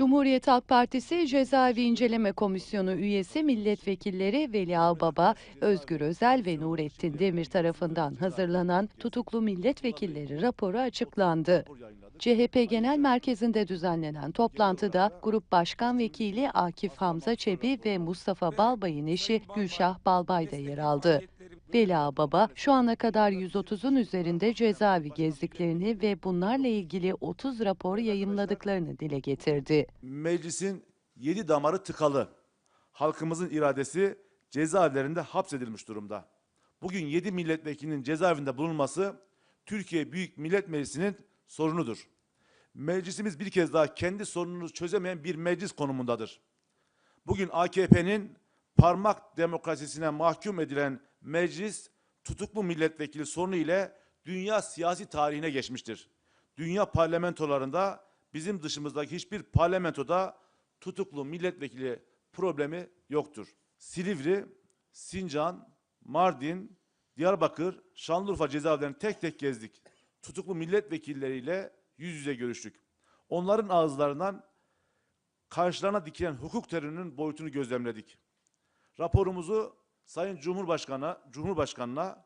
Cumhuriyet Halk Partisi Cezaevi İnceleme Komisyonu üyesi milletvekilleri Veli Ağbaba, Özgür Özel ve Nurettin Demir tarafından hazırlanan tutuklu milletvekilleri raporu açıklandı. CHP Genel Merkezi'nde düzenlenen toplantıda Grup Başkan Vekili Akif Hamza Çebi ve Mustafa Balbay'ın eşi Gülşah Balbay da yer aldı. Veli Ağbaba, şu ana kadar 130'un üzerinde cezaevi gezdiklerini ve bunlarla ilgili 30 rapor yayımladıklarını dile getirdi. Meclisin yedi damarı tıkalı. Halkımızın iradesi cezaevlerinde hapsedilmiş durumda. Bugün yedi milletvekilinin cezaevinde bulunması Türkiye Büyük Millet Meclisi'nin sorunudur. Meclisimiz bir kez daha kendi sorununu çözemeyen bir meclis konumundadır. Bugün AKP'nin parmak demokrasisine mahkum edilen meclis tutuklu milletvekili sorunu ile dünya siyasi tarihine geçmiştir. Dünya parlamentolarında bizim dışımızdaki hiçbir parlamentoda tutuklu milletvekili problemi yoktur. Silivri, Sincan, Mardin, Diyarbakır, Şanlıurfa cezaevlerini tek tek gezdik. Tutuklu milletvekilleriyle yüz yüze görüştük. Onların ağızlarından karşılarına dikilen hukuk terörünün boyutunu gözlemledik. Raporumuzu Sayın Cumhurbaşkanı, Cumhurbaşkanına,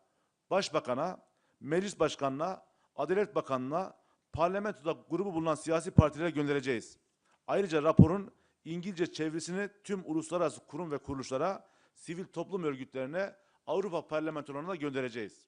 Başbakan'a, Meclis Başkanına, Adalet Bakanlığı'na, parlamentoda grubu bulunan siyasi partilere göndereceğiz. Ayrıca raporun İngilizce çevresini tüm uluslararası kurum ve kuruluşlara, sivil toplum örgütlerine, Avrupa parlamentolarına göndereceğiz.